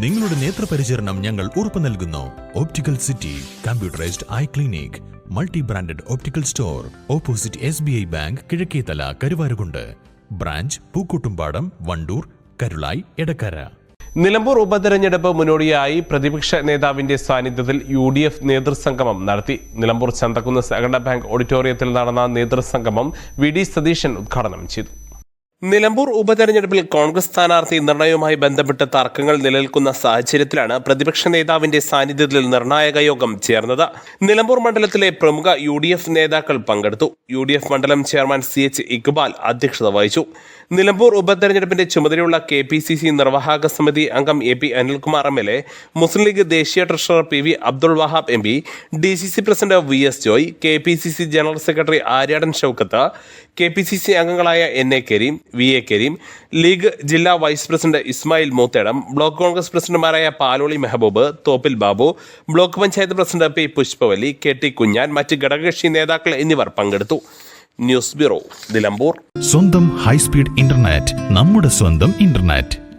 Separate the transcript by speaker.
Speaker 1: നിങ്ങളുടെ നേത്രപരിചരണം ഞങ്ങൾ ഉറപ്പു നൽകുന്നു. Optical City computerised eye clinic multi branded optical store opposite S B I bank Kizhakkethala Karuvarakundu. Branch Pookkottumpadam Wandoor Karulai Edakkara.
Speaker 2: Nilambur ഉപതെരഞ്ഞെടുപ്പ് മുന്നോടിയായി പ്രതിപക്ഷ നേതാവിന്റെ സാന്നിധ്യത്തിൽ യു ഡി എഫ് നേതൃസംഗമം നടത്തി. നിലമ്പൂർ ചന്തക്കുന്ന് സഹകരണ ബാങ്ക് ഓഡിറ്റോറിയത്തിൽ നടന്ന നേതൃസംഗമം വി ഡി സതീശൻ ഉദ്ഘാടനം ചെയ്തു. നിലമ്പൂർ ഉപതെരഞ്ഞെടുപ്പിൽ കോൺഗ്രസ് സ്ഥാനാർത്ഥി നിർണയവുമായി ബന്ധപ്പെട്ട് തർക്കങ്ങൾ നിലനിൽക്കുന്ന സാഹചര്യത്തിലാണ് പ്രതിപക്ഷ നേതാവിന്റെ സാന്നിധ്യത്തിൽ നിർണായക യോഗം ചേർന്നത്. നിലമ്പൂർ മണ്ഡലത്തിലെ പ്രമുഖ യു ഡി എഫ് നേതാക്കൾ പങ്കെടുത്തു. യു ഡി എഫ് മണ്ഡലം ചെയർമാൻ സി എച്ച് ഇക്ബാൽ അധ്യക്ഷത വഹിച്ചു. നിലമ്പൂർ ഉപതെരഞ്ഞെടുപ്പിന്റെ ചുമതലയുള്ള കെ പി സി സി നിർവാഹക സമിതി അംഗം A P Anilkumar M L A Muslim League ദേശീയ treasurer P V Abdul Wahab M P D C C president V S Joy K P C C general secretary Aryadan Shoukath K P C C അംഗങ്ങളായ N A Kareem V A Kareem league ജില്ലാ vice president Ismail Moothedam block Congress പ്രസിഡന്റുമാരായ Paloli Mehboob Thoppil Babu block panchayat president P Pushpavalli K T Kunjan മറ്റ് ഘടകകക്ഷി നേതാക്കൾ എന്നിവർ പങ്കെടുത്തു. News bureau Nilambur.
Speaker 1: സ്വന്തം high speed internet നമ്മുടെ സ്വന്തം ഇന്റർനെറ്റ്.